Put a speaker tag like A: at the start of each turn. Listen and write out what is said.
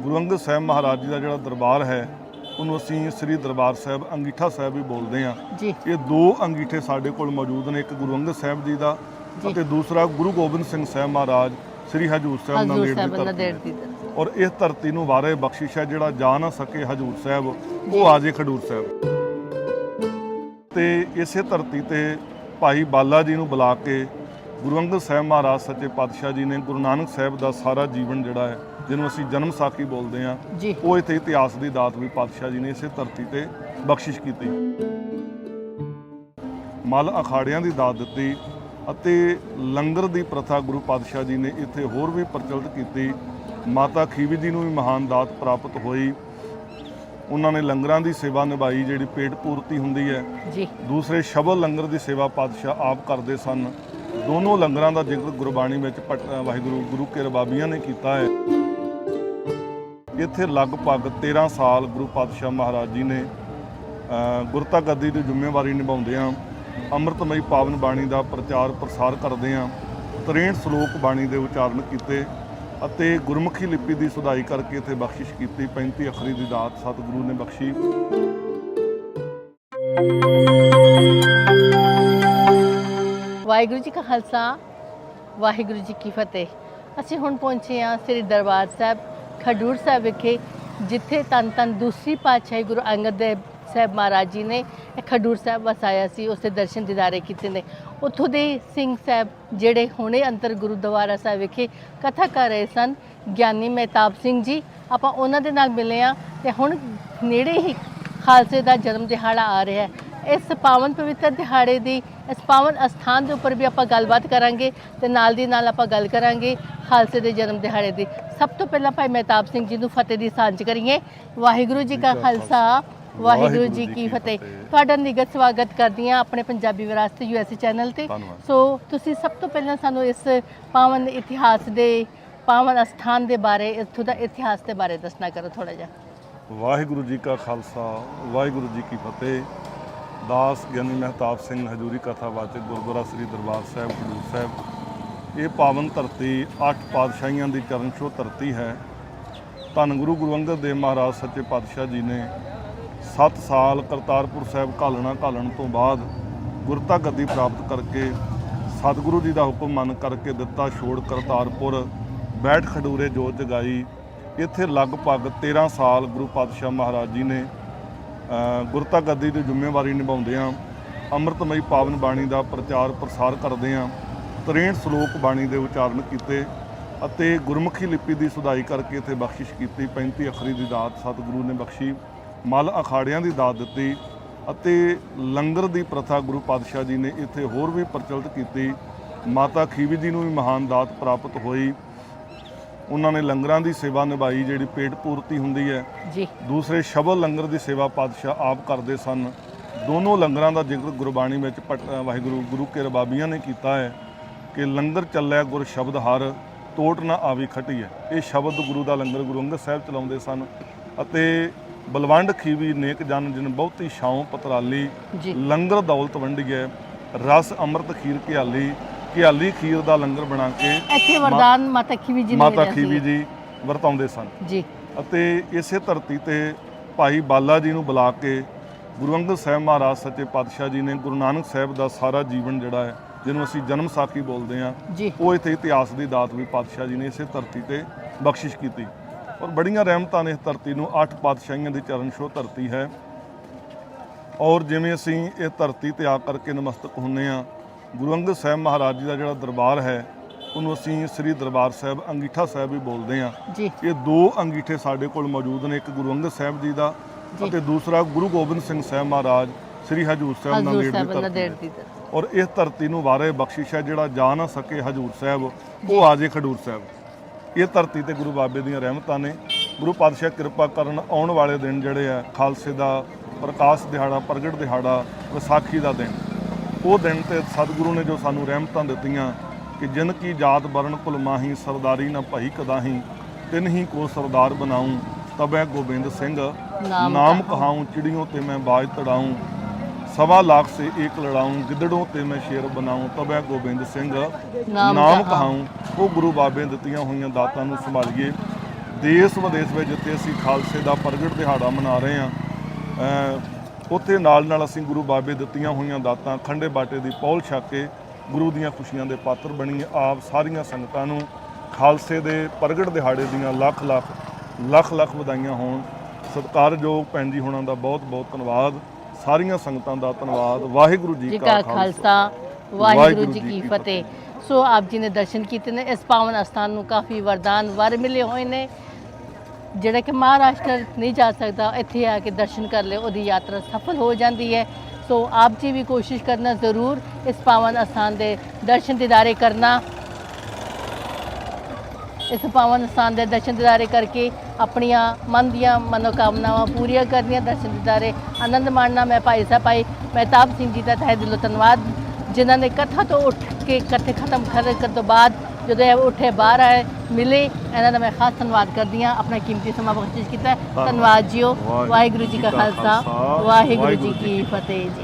A: ਗੁਰੂ ਅੰਗਦ ਸਾਹਿਬ ਮਹਾਰਾਜ ਜੀ ਦਾ ਜਿਹੜਾ ਦਰਬਾਰ ਹੈ ਉਹਨੂੰ ਅਸੀਂ ਸ੍ਰੀ ਦਰਬਾਰ ਸਾਹਿਬ ਅੰਗੀਠਾ ਸਾਹਿਬ ਵੀ ਬੋਲਦੇ
B: ਜੀ।
A: ਇਹ ਦੋ ਅੰਗੀਠੇ ਸਾਡੇ ਕੋਲ ਮੌਜੂਦ ਨੇ ਇੱਕ ਗੁਰੂ ਅੰਗਦ ਸਾਹਿਬ ਜੀ ਦਾ। ਅਤੇ ਦੂਸਰਾ ਗੁਰੂ ਗੋਬਿੰਦ ਸਿੰਘ ਸਾਹਿਬ ਮਹਾਰਾਜ ਸ੍ਰੀ ਹਜੂਰ ਸਾਹਿਬ ਨਾਂਦੇੜ ਦੀ ਧਰਤੀ। ਔਰ ਇਸ ਧਰਤੀ ਨੂੰ ਵਾਰੇ ਬਖਸ਼ਿਸ਼ ਹੈ ਜਿਹੜਾ ਜਾ ਨਾ ਸਕੇ ਹਜੂਰ ਸਾਹਿਬ ਉਹ ਆ ਜੇ ਖਡੂਰ ਸਾਹਿਬ। ਤੇ ਇਸੇ ਧਰਤੀ ਤੇ ਭਾਈ ਬਾਲਾ ਜੀ ਨੂੰ ਬੁਲਾ ਕੇ ਗੁਰੂ ਅੰਗਦ ਸਾਹਿਬ ਮਹਾਰਾਜ ਸੱਚੇ ਪਾਤਸ਼ਾਹ ਜੀ ਨੇ ਗੁਰੂ ਨਾਨਕ ਸਾਹਿਬ ਦਾ ਸਾਰਾ ਜੀਵਨ ਜਿਹੜਾ ਹੈ ਜਿਹਨੂੰ ਅਸੀਂ ਜਨਮ ਸਾਖੀ ਬੋਲਦੇ
B: ਜੀ।
A: ਉਹ ਇੱਥੇ ਇਤਿਹਾਸ ਦੀ ਦਾਤ ਵੀ ਪਾਤਸ਼ਾਹ ਜੀ ਨੇ ਇਸੇ ਧਰਤੀ ਤੇ ਬਖਸ਼ਿਸ਼ ਕੀਤੀ। ਮਲ ਅਖਾੜਿਆਂ ਦੀ ਦਾਤ ਦਿੱਤੀ ਅਤੇ ਲੰਗਰ ਦੀ ਪ੍ਰਥਾ ਗੁਰੂ ਪਾਤਸ਼ਾਹ ਜੀ ਨੇ ਇੱਥੇ ਹੋਰ ਵੀ ਪ੍ਰਚਲਿਤ ਕੀਤੀ। ਮਾਤਾ ਖੀਵੀ ਜੀ ਨੂੰ ਵੀ ਮਹਾਨ ਦਾਤ ਪ੍ਰਾਪਤ ਹੋਈ। ਉਹਨਾਂ ਨੇ ਲੰਗਰਾਂ ਦੀ ਸੇਵਾ ਨਿਭਾਈ ਜਿਹੜੀ ਪੇਟ ਪੂਰਤੀ ਹੁੰਦੀ ਹੈ।
B: ਜੀ।
A: ਦੂਸਰੇ ਸ਼ਬਦ ਲੰਗਰ ਦੀ ਸੇਵਾ ਪਾਤਸ਼ਾਹ ਆਪ ਕਰਦੇ ਸਨ। ਦੋਨੋਂ ਲੰਗਰਾਂ ਦਾ ਜ਼ਿਕਰ ਗੁਰਬਾਣੀ ਵਿੱਚ ਪਟ- ਵਾਹਿਗੁਰੂ ਗੁਰੂ ਕੇ ਰਬਾਬੀਆਂ ਨੇ ਕੀਤਾ ਹੈ। ਇੱਥੇ ਲਗਭਗ 13 ਸਾਲ ਗੁਰੂ ਪਾਤਸ਼ਾਹ ਮਹਾਰਾਜ ਜੀ ਨੇ ਗੁਰਤਾ ਗੱਦੀ ਦੀ ਜ਼ਿੰਮੇਵਾਰੀ ਨਿਭਾਉਂਦੇ ਨਿਭਾਉਂਦਿਆਂ ਅੰਮ੍ਰਿਤਮਈ ਪਾਵਨ ਬਾਣੀ ਦਾ ਪ੍ਰਚਾਰ ਪ੍ਰਸਾਰ ਕਰਦੇ ਕਰਦਿਆਂ 63 ਸ਼ਲੋਕ ਬਾਣੀ ਦੇ ਉਚਾਰਨ ਕੀਤੇ ਅਤੇ ਗੁਰਮੁਖੀ ਲਿਪੀ ਦੀ ਸੁਧਾਈ ਕਰਕੇ ਇੱਥੇ ਬਖਸ਼ਿਸ਼ ਕੀਤੀ 35 ਅਖਰੀ ਦੀ ਦਾਤ ਸਤਿਗੁਰੂ ਨੇ ਬਖਸ਼ੀ।
B: ਵਾਹਿਗੁਰੂ ਜੀ ਕਾ ਖਾਲਸਾ, ਵਾਹਿਗੁਰੂ ਜੀ ਕੀ ਫਤਿਹ। ਅਸੀਂ ਹੁਣ ਪਹੁੰਚੇ ਹਾਂ ਸ੍ਰੀ ਦਰਬਾਰ ਸਾਹਿਬ ਖਡੂਰ ਸਾਹਿਬ ਵਿਖੇ, ਜਿੱਥੇ ਤਨ ਤਨ ਦੂਸਰੀ ਪਾਤਸ਼ਾਹੀ ਗੁਰੂ ਅੰਗਦ ਦੇਵ ਸਾਹਿਬ ਮਹਾਰਾਜ ਜੀ ਨੇ ਖਡੂਰ ਸਾਹਿਬ ਵਸਾਇਆ ਸੀ, ਉਸ ਦੇ ਦਰਸ਼ਨ ਦਿਦਾਰੇ ਕੀਤੇ ਨੇ। ਉੱਥੋਂ ਦੇ ਸਿੰਘ ਸਾਹਿਬ ਜਿਹੜੇ ਹੁਣੇ ਅੰਤਰ ਗੁਰਦੁਆਰਾ ਸਾਹਿਬ ਵਿਖੇ ਕਥਾ ਕਰ ਰਹੇ ਸਨ, ਗਿਆਨੀ ਮਹਿਤਾਬ ਸਿੰਘ ਜੀ, ਆਪਾਂ ਉਹਨਾਂ ਦੇ ਨਾਲ ਮਿਲੇ ਆ ਤੇ ਹੁਣ ਨੇੜੇ ਹੀ ਖਾਲਸੇ ਦਾ ਜਨਮ ਦਿਹਾੜਾ ਆ ਰਿਹਾ ਹੈ। ਇਸ ਪਾਵਨ ਪਵਿੱਤਰ ਦਿਹਾੜੇ ਦੀ ਇਸ ਪਾਵਨ ਅਸਥਾਨ ਦੇ ਉੱਪਰ ਵੀ ਆਪਾਂ ਗੱਲਬਾਤ ਕਰਾਂਗੇ ਤੇ ਨਾਲ ਦੀ ਨਾਲ ਆਪਾਂ ਗੱਲ ਕਰਾਂਗੇ ਖਾਲਸੇ ਦੇ ਜਨਮ ਦਿਹਾੜੇ ਦੀ। ਸਭ ਤੋਂ ਪਹਿਲਾਂ ਭਾਈ ਮਹਿਤਾਬ ਸਿੰਘ ਜੀ ਨੂੰ ਫਤਿਹ ਦੀ ਸਾਂਝ ਕਰੀਏ। ਵਾਹਿਗੁਰੂ ਜੀ ਕਾ ਖਾਲਸਾ ਵਾਹਿਗੁਰੂ ਜੀ ਕੀ ਫਤਿਹ। ਤੁਹਾਡਾ ਨਿੱਘਾ ਸਵਾਗਤ ਕਰਦੀ ਹਾਂ ਆਪਣੇ ਪੰਜਾਬੀ ਵਿਰਾਸਤ ਯੂਐਸਏ ਚੈਨਲ ਤੇ। ਸੋ ਤੁਸੀਂ ਸਭ ਤੋਂ ਪਹਿਲਾਂ ਸਾਨੂੰ ਇਸ ਪਾਵਨ ਇਤਿਹਾਸ ਦੇ ਪਾਵਨ ਅਸਥਾਨ ਦੇ ਬਾਰੇ ਇੱਥੋਂ ਦਾ ਇਤਿਹਾਸ ਦੇ ਬਾਰੇ ਦੱਸਣਾ ਕਰੋ ਥੋੜਾ ਜਿਹਾ।
A: ਵਾਹਿਗੁਰੂ ਜੀ ਕਾ ਖਾਲਸਾ ਵਾਹਿਗੁਰੂ ਜੀ ਕੀ ਫਤਿਹ। ਦਾਸ ਗਿਆਨੀ ਮਹਿਤਾਬ ਸਿੰਘ ਹਜੂਰੀ ਕਥਾ ਕਥਾਵਾਚਕ ਗੁਰਦੁਆਰਾ ਸ੍ਰੀ ਦਰਬਾਰ ਸਾਹਿਬ, ਖਡੂਰ ਸਾਹਿਬ। ਇਹ ਪਾਵਨ ਧਰਤੀ, ਅੱਠ ਪਾਤਸ਼ਾਹੀਆਂ ਦੀ ਚਰਨ ਛੋਹ ਧਰਤੀ ਹੈ। ਧੰਨ ਗੁਰੂ ਗੁਰੂ ਅੰਗਦ ਦੇਵ ਮਹਾਰਾਜ ਸੱਚੇ ਪਾਤਸ਼ਾਹ ਜੀ ਨੇ 7 ਸਾਲ ਕਰਤਾਰਪੁਰ ਸਾਹਿਬ ਘਾਲਣਾ ਘਾਲਣ ਤੋਂ ਬਾਅਦ ਗੁਰਤਾ ਗੱਦੀ ਪ੍ਰਾਪਤ ਕਰਕੇ ਸਤਿਗੁਰੂ ਜੀ ਦਾ ਹੁਕਮ ਮੰਨ ਕਰਕੇ ਦਿੱਤਾ ਛੋੜ ਕਰਤਾਰਪੁਰ। ਬੈਠ ਖਡੂਰੇ ਜੋਤ ਜਗਾਈ। ਇੱਥੇ ਲਗਭਗ 13 ਸਾਲ ਗੁਰੂ ਪਾਤਸ਼ਾਹ ਮਹਾਰਾਜ ਜੀ ਨੇ ਗੁਰਤਾ ਗੱਦੀ ਦੀ ਜ਼ਿੰਮੇਵਾਰੀ ਨਿਭਾਉਂਦਿਆਂ ਅੰਮ੍ਰਿਤਮਈ ਪਾਵਨ ਬਾਣੀ ਦਾ ਪ੍ਰਚਾਰ ਪ੍ਰਸਾਰ ਕਰਦੇ ਕਰਦਿਆਂ 63 ਸ਼ਲੋਕ ਬਾਣੀ ਦੇ ਉਚਾਰਨ ਕੀਤੇ ਅਤੇ ਗੁਰਮੁਖੀ ਲਿਪੀ ਦੀ ਸੁਧਾਈ ਕਰਕੇ ਇੱਥੇ ਬਖਸ਼ਿਸ਼ ਕੀਤੀ 35 ਅੱਖਰੀ ਦੀ ਦਾਤ ਸਤਿਗੁਰੂ ਨੇ ਬਖਸ਼ੀ, ਮਲ ਅਖਾੜਿਆਂ ਦੀ ਦਾਤ ਦਿੱਤੀ ਅਤੇ ਲੰਗਰ ਦੀ ਪ੍ਰਥਾ ਗੁਰੂ ਪਾਤਸ਼ਾਹ ਜੀ ਨੇ ਇੱਥੇ ਹੋਰ ਵੀ ਪ੍ਰਚਲਿਤ ਕੀਤੀ। ਮਾਤਾ ਖੀਵੀ ਜੀ ਨੂੰ ਵੀ ਮਹਾਨ ਦਾਤ ਪ੍ਰਾਪਤ ਹੋਈ। ਉਹਨਾਂ ਨੇ ਲੰਗਰਾਂ ਦੀ ਸੇਵਾ ਨਿਭਾਈ ਜਿਹੜੀ ਪੇਟ ਪੂਰਤੀ ਹੁੰਦੀ ਹੈ।
B: ਜੀ।
A: ਦੂਸਰੇ ਸ਼ਬਦ ਲੰਗਰ ਦੀ ਸੇਵਾ ਪਾਤਸ਼ਾਹ ਆਪ ਕਰਦੇ ਸਨ। ਦੋਨੋਂ ਲੰਗਰਾਂ ਦਾ ਜ਼ਿਕਰ ਗੁਰਬਾਣੀ ਵਿੱਚ ਵਾਹਿਗੁਰੂ ਗੁਰੂ ਕੇ ਰਬਾਬੀਆਂ ਨੇ ਕੀਤਾ ਹੈ ਕਿ ਲੰਗਰ ਚੱਲਿਆ ਗੁਰ ਸ਼ਬਦ ਹਰ ਟੋਟ ਨਾ ਆਵੀ ਖਟੀਏ ਇਹ ਸ਼ਬਦ ਗੁਰੂ ਦਾ ਲੰਗਰ ਗੁਰੂ ਅੰਗਦ ਸਾਹਿਬ ਚਲਾਉਂਦੇ ਸਨ ਅਤੇ ਬਲਵੰਡ ਖੀਵੀ ਨੇਕ ਜਨ ਜਿਨ ਬਹੁਤੀ ਛਾਉ ਪਤਰਾਲੀ ਲੰਗਰ ਦੌਲਤ ਵੰਡੀਏ ਰਸ ਅੰਮ੍ਰਿਤ ਖੀਰ ਘਿਆਲੀ ਘਿਆਲੀ ਖੀਰ ਦਾ ਲੰਗਰ ਬਣਾ ਕੇ
B: ਇੱਥੇ ਵਰਦਾਨ ਮਾਤਾ ਖੀਵੀ ਜੀ ਨੇ
A: ਮਾਤਾ
B: ਮਿਲਿਆ
A: ਖੀਵੀ
B: ਸੀ।
A: ਜੀ ਵਰਤਾਉਂਦੇ ਸਨ।
B: ਜੀ।
A: ਅਤੇ ਇਸੇ ਧਰਤੀ ਤੇ ਭਾਈ ਬਾਲਾ ਜੀ ਨੂੰ ਬੁਲਾ ਕੇ ਗੁਰੂ ਅੰਗਦ ਸਾਹਿਬ ਮਹਾਰਾਜ ਸੱਚੇ ਪਾਤਸ਼ਾਹ ਜੀ ਨੇ ਗੁਰੂ ਨਾਨਕ ਸਾਹਿਬ ਦਾ ਸਾਰਾ ਜੀਵਨ ਜਿਹੜਾ ਹੈ ਜਿਹਨੂੰ ਅਸੀਂ ਜਨਮ ਸਾਖੀ ਬੋਲਦੇ ਹਾਂ
B: ਜੀ।
A: ਉਹ ਇੱਥੇ ਇਤਿਹਾਸ ਦੀ ਦਾਤ ਵੀ ਪਾਤਸ਼ਾਹ ਜੀ ਨੇ ਇਸੇ ਧਰਤੀ ਤੇ ਬਖਸ਼ਿਸ਼ ਕੀਤੀ। ਔਰ ਬੜੀਆਂ ਰਹਿਮਤਾਂ ਨੇ ਇਸ ਧਰਤੀ ਨੂੰ ਅੱਠ ਪਾਤਸ਼ਾਹੀਆਂ ਦੀ ਚਰਨ ਛੋਹ ਧਰਤੀ ਹੈ। ਔਰ ਜਿਵੇਂ ਅਸੀਂ ਇਹ ਧਰਤੀ ਤੇ ਆ ਕਰਕੇ ਨਮਸਤਕ ਹੁੰਨੇ ਆ ਗੁਰੂ ਅੰਗਦ ਸਾਹਿਬ ਮਹਾਰਾਜ ਜੀ ਦਾ ਜਿਹੜਾ ਦਰਬਾਰ ਹੈ ਉਹਨੂੰ ਅਸੀਂ ਸ੍ਰੀ ਦਰਬਾਰ ਸਾਹਿਬ ਅੰਗੀਠਾ ਸਾਹਿਬ ਵੀ ਬੋਲਦੇ
B: ਜੀ।
A: ਇਹ ਦੋ ਅੰਗੀਠੇ ਸਾਡੇ ਕੋਲ ਮੌਜੂਦ ਨੇ ਇੱਕ ਗੁਰੂ ਅੰਗਦ ਸਾਹਿਬ ਜੀ ਦਾ। ਅਤੇ ਦੂਸਰਾ ਗੁਰੂ ਗੋਬਿੰਦ ਸਿੰਘ ਸਾਹਿਬ ਮਹਾਰਾਜ ਸ੍ਰੀ ਹਜੂਰ ਸਾਹਿਬ ਨਾਂਦੇੜ ਦੀ ਧਰਤੀ। ਔਰ ਇਸ ਧਰਤੀ ਨੂੰ ਵਾਰੇ ਬਖਸ਼ਿਸ਼ ਹੈ ਜਿਹੜਾ ਜਾ ਨਾ ਸਕੇ ਹਜੂਰ ਸਾਹਿਬ ਉਹ ਆ ਜੇ ਖਡੂਰ ਸਾਹਿਬ। ਇਹ ਧਰਤੀ ਤੇ ਗੁਰੂ ਬਾਬੇ ਦੀਆਂ ਰਹਿਮਤਾਂ ਨੇ। ਗੁਰੂ ਪਾਤਸ਼ਾਹ ਕਿਰਪਾ ਕਰਨ ਆਉਣ ਵਾਲੇ ਦਿਨ ਜਿਹੜੇ ਆ ਖਾਲਸੇ ਦਾ ਪ੍ਰਕਾਸ਼ ਦਿਹਾੜਾ ਪ੍ਰਗਟ ਦਿਹਾੜਾ ਵਿਸਾਖੀ ਦਾ ਦਿਨ। ਉਹ ਦਿਨ ਤੇ ਸਤਿਗੁਰੂ ਨੇ ਜੋ ਸਾਨੂੰ ਰਹਿਮਤਾਂ ਦਿੱਤੀਆਂ ਕਿ ਜਿਨ ਕੀ ਜਾਤ ਬਰਨ ਭੁਲ ਮਾਹੀ ਸਰਦਾਰੀ ਨਾ ਭਈ ਕਦਾਹੀ ਤਿਨ ਹੀ ਕੋ ਸਰਦਾਰ ਬਣਾਉ ਤਬੈ ਗੋਬਿੰਦ ਸਿੰਘ
B: ਨਾਮ
A: ਕਹਾਉ ਚਿੜੀਆਂ ਤੇ ਮੈਂ ਬਾਜ ਤੜਾਉ ਸਵਾ ਲੱਖ ਸੇ ਏਕ ਲੜਾਉ ਗਿੱਦੜੋਂ ਤੇ ਮੈਂ ਸ਼ੇਰ ਬਣਾਉ ਤਬੈ ਗੋਬਿੰਦ ਸਿੰਘ
B: ਨਾਮ।
A: ਕਹਾਉ ਉਹ ਗੁਰੂ ਬਾਬੇ ਦਿੱਤੀਆਂ ਹੋਈਆਂ ਦਾਤਾਂ ਨੂੰ ਸੰਭਾਲੀਏ ਦੇਸ਼ ਵਿਦੇਸ਼ ਵਿੱਚ ਜਿੱਥੇ ਅਸੀਂ ਖਾਲਸੇ ਦਾ ਪ੍ਰਗਟ ਦਿਹਾੜਾ ਮਨਾ ਰਹੇ ਹਾਂ ਉੱਥੇ ਨਾਲ ਨਾਲ ਅਸੀਂ ਗੁਰੂ ਬਾਬੇ ਦਿੱਤੀਆਂ ਹੋਈਆਂ ਦਾਤਾਂ ਖੰਡੇ ਬਾਟੇ ਦੀ ਪੌਲ ਛਕ ਕੇ ਗੁਰੂ ਦੀਆਂ ਖੁਸ਼ੀਆਂ ਦੇ ਪਾਤਰ ਬਣੀ। ਆਪ ਸਾਰੀਆਂ ਸੰਗਤਾਂ ਨੂੰ ਖਾਲਸੇ ਦੇ ਪ੍ਰਗਟ ਦਿਹਾੜੇ ਦੀਆਂ ਲੱਖ ਲੱਖ ਲੱਖ ਲੱਖ ਵਧਾਈਆਂ ਹੋਣ। ਸਤਿਕਾਰਯੋਗ ਭੈਣ ਜੀ ਹੁਣਾਂ ਦਾ ਬਹੁਤ ਬਹੁਤ ਧੰਨਵਾਦ। ਸਾਰੀਆਂ ਸੰਗਤਾਂ ਦਾ ਧੰਨਵਾਦ। ਵਾਹਿਗੁਰੂ ਜੀ ਕਾ ਖਾਲਸਾ।
B: ਵਾਹਿਗੁਰੂ ਜੀ ਕੀ ਫਤਿਹ। ਸੋ ਆਪ ਜੀ ਨੇ ਦਰਸ਼ਨ ਕੀਤੇ ਨੇ। ਇਸ ਪਾਵਨ ਅਸਥਾਨ ਨੂੰ ਕਾਫੀ ਵਰਦਾਨ ਵਰ ਮਿਲੇ ਹੋਏ ਨੇ। ਜਿਹੜਾ ਕਿ ਮਹਾਰਾਸ਼ਟਰ ਨਹੀਂ ਜਾ ਸਕਦਾ, ਇੱਥੇ ਆ ਕੇ ਦਰਸ਼ਨ ਕਰ ਲੇ ਉਹਦੀ ਯਾਤਰਾ ਸਫਲ ਹੋ ਜਾਂਦੀ ਹੈ। ਸੋ ਆਪ ਜੀ ਵੀ ਕੋਸ਼ਿਸ਼ ਕਰਨਾ ਜ਼ਰੂਰ, ਇਸ ਪਾਵਨ ਅਸਥਾਨ ਦੇ ਦਰਸ਼ਨ ਦਿਦਾਰੇ ਕਰਨਾ। ਇਸ ਪਾਵਨ ਸਥਾਨ ਦੇ ਦਰਸ਼ਨ ਦਿਦਾਰੇ ਕਰਕੇ ਆਪਣੀਆਂ ਮਨ ਦੀਆਂ ਮਨੋਕਾਮਨਾਵਾਂ ਪੂਰੀਆਂ ਕਰਨੀਆਂ, ਦਰਸ਼ਨ ਦਿਦਾਰੇ। ਆਨੰਦ ਮਾਣਨਾ ਮੈਂ ਭਾਈ ਸਾਹਿਬ, ਭਾਈ ਮਹਿਤਾਬ ਸਿੰਘ ਜੀ ਦਾ ਤਹਿ ਦਿਲੋਂ ਧੰਨਵਾਦ। ਜਿਨ੍ਹਾਂ ਨੇ ਕਥਾ ਤੋਂ ਉੱਠ ਕੇ ਕਥੇ ਖਤਮ ਕਰਨ ਤੋਂ ਬਾਅਦ ਜਦੋਂ ਇਹ ਉੱਠੇ ਬਾਹਰ ਆਏ ਮਿਲੇ ਇਹਨਾਂ ਦਾ ਮੈਂ ਖਾਸ ਧੰਨਵਾਦ ਕਰਦੀ ਹਾਂ। ਆਪਣਾ ਕੀਮਤੀ ਸਮਾਂ ਬਖਸ਼ਿਸ਼ ਕੀਤਾ। ਧੰਨਵਾਦ। ਜੀਓ। ਵਾਹਿਗੁਰੂ ਜੀ ਕਾ ਖਾਲਸਾ। ਵਾਹਿਗੁਰੂ ਜੀ ਕੀ ਫਤਿਹ ਜੀ।